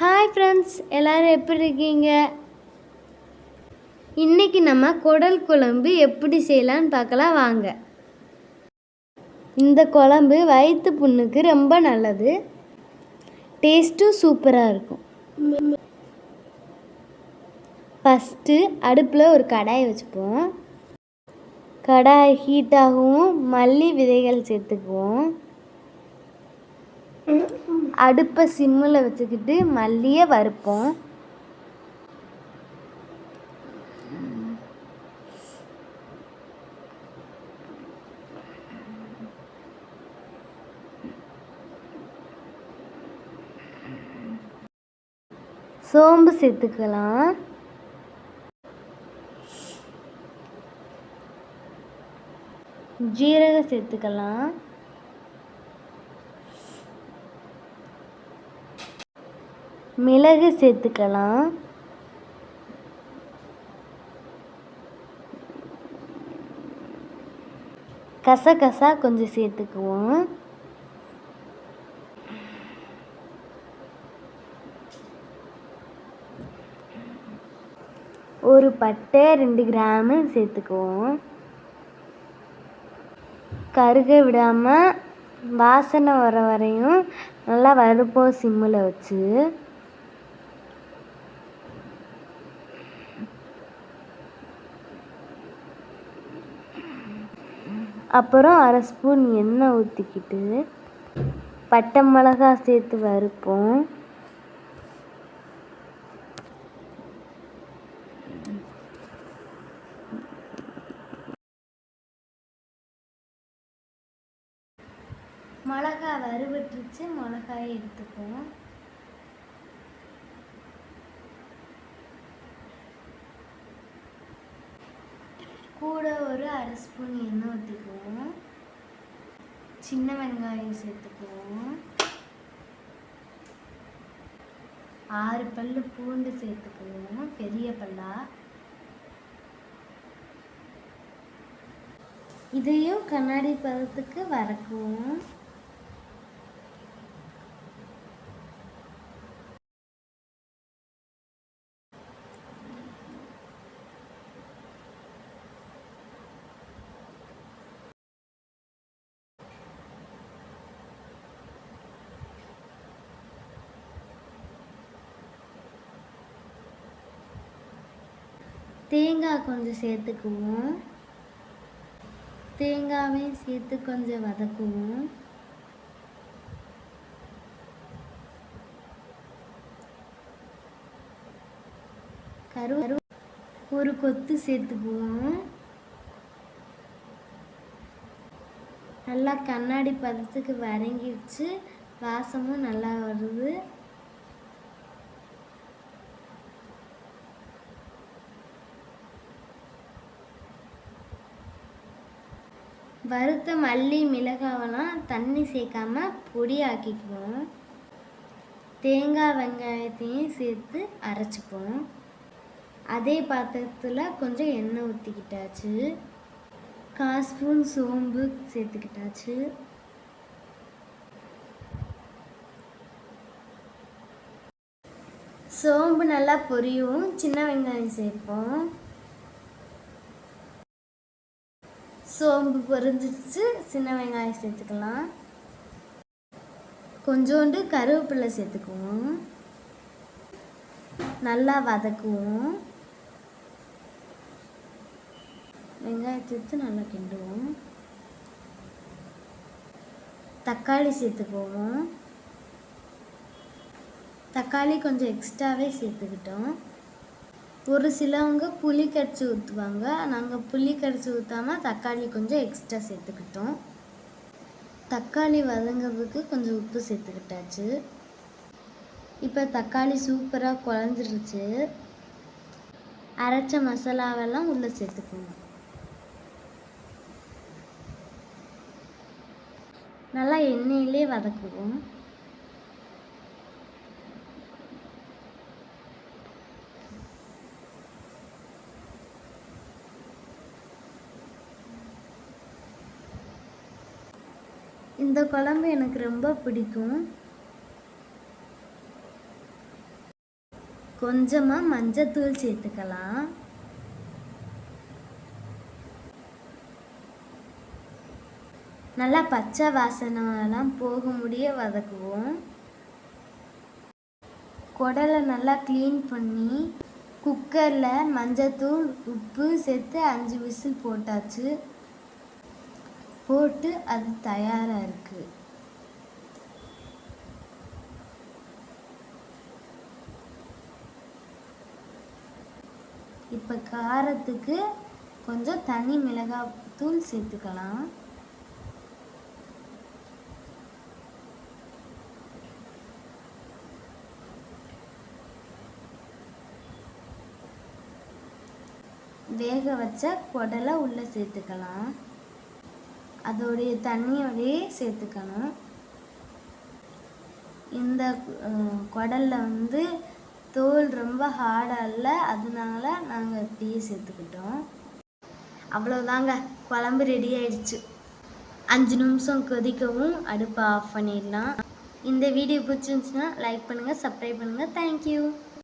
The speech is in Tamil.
ஹாய் ஃப்ரெண்ட்ஸ் எல்லோரும் எப்படி இருக்கீங்க? இன்றைக்கி நம்ம குடல் குழம்பு எப்படி செய்யலான்னு பார்க்கலாம் வாங்க. இந்த குழம்பு வயிற்று புண்ணுக்கு ரொம்ப நல்லது. டேஸ்ட்டும் சூப்பராக இருக்கும். ஃபஸ்ட்டு அடுப்பில் ஒரு கடாய் வச்சுப்போம். கடாய் ஹீட்டாகவும் மல்லி விதைகள் சேர்த்துக்குவோம். அடுப்பை சிம்மில் வச்சுக்கிட்டு மல்லியை வறுப்போம். சோம்பு சேர்த்துக்கலாம். ஜீரகம் சேர்த்துக்கலாம். மிளகு சேர்த்துக்கலாம். கசகசா கொஞ்சம் சேர்த்துக்குவோம். ஒரு பட்டை ரெண்டு கிராமு சேர்த்துக்குவோம். கருக விடாமல் வாசனை வர வரையும் நல்லா வறுப்போம் சிம்மில் வச்சு அப்புறம் அரை ஸ்பூன் எண்ணெய் ஊற்றிக்கிட்டு பட்டை மிளகா சேர்த்து வறுப்போம். மிளகா வறுவிட்டுருச்சு மிளகாயை எடுத்துப்போம் ஒரு அரை ஸ்பூன் எண்ணெய் ஊற்றிக்குவோம் சின்ன வெங்காயம் சேர்த்துக்குவோம். ஆறு பல் பூண்டு சேர்த்துக்குவோம் பெரிய பல்லா. இதையும் கண்ணாடி பதத்துக்கு வறக்குவோம். தேங்காய் கொஞ்சம் சேர்த்துக்குவோம். தேங்காவையும் சேர்த்து கொஞ்சம் வதக்குவோம். கரு ஒரு கொத்து சேர்த்துக்குவோம். நல்லா கண்ணாடி பதத்துக்கு வதங்கிடுச்சு வாசமும் நல்லா வருது. வறுத்த மல்லி மிளகாவெல்லாம் தண்ணி சேர்க்காம பொடி ஆக்கிக்குவோம் தேங்காய் வெங்காயத்தையும் சேர்த்து அரைச்சிப்போம் அதே பாத்திரத்தில் கொஞ்சம் எண்ணெய் ஊற்றிக்கிட்டாச்சு கால் ஸ்பூன் சோம்பு சேர்த்துக்கிட்டாச்சு. சோம்பு நல்லா பொரியும். சின்ன வெங்காயம் சேர்ப்போம். சோம்பு பொரிஞ்சிடுச்சு சின்ன வெங்காயம் சேர்த்துக்கலாம். கொஞ்சோண்டு கருவேப்பிலை சேர்த்துக்குவோம். நல்லா வதக்குவோம். வெங்காயத்தை எடுத்து நல்லா கிண்டுவோம். தக்காளி சேர்த்துக்குவோம். தக்காளி கொஞ்சம் எக்ஸ்ட்ராவே சேர்த்துக்கிட்டோம். ஒரு சிலவங்க புளி கரைச்சி ஊற்றுவாங்க நாங்கள் புளி கரைச்சி ஊற்றாமல் தக்காளி கொஞ்சம் எக்ஸ்ட்ரா சேர்த்துக்கிட்டோம். தக்காளி வதங்கிறதுக்கு கொஞ்சம் உப்பு சேர்த்துக்கிட்டாச்சு. இப்போ தக்காளி சூப்பராக குழஞ்சிருச்சு. அரைச்ச மசாலாவெல்லாம் உள்ளே சேர்த்துக்கணும் நல்லா எண்ணெயிலே வதக்குவோம். இந்த குழம்பு எனக்கு ரொம்ப பிடிக்கும். கொஞ்சமாக மஞ்சத்தூள் சேர்த்துக்கலாம். நல்லா பச்சை வாசனைலாம் போக முடிய வதக்குவோம். குடலை நல்லா க்ளீன் பண்ணி குக்கரில் மஞ்சத்தூள் உப்பு சேர்த்து அஞ்சு விசில் போட்டாச்சு. போட்டு அது தயாராக இருக்குது இப்போ காரத்துக்கு கொஞ்சம் தனி மிளகாய் தூள் சேர்த்துக்கலாம். வேக வச்ச குடலை உள்ளே சேர்த்துக்கலாம். அதோடைய தண்ணியோடையே சேர்த்துக்கணும். இந்த குடலில் வந்து தோல் ரொம்ப ஹார்டாக இல்லை அதனால நாங்கள் இப்படியே சேர்த்துக்கிட்டோம். அவ்வளோதாங்க குழம்பு ரெடி ஆயிடுச்சு. அஞ்சு நிமிஷம் கொதிக்கவும் அடுப்பை ஆஃப் பண்ணிடலாம். இந்த வீடியோ பிடிச்சிருந்துச்சுன்னா லைக் பண்ணுங்கள் சப்ஸ்கிரைப் பண்ணுங்கள் தேங்க்யூ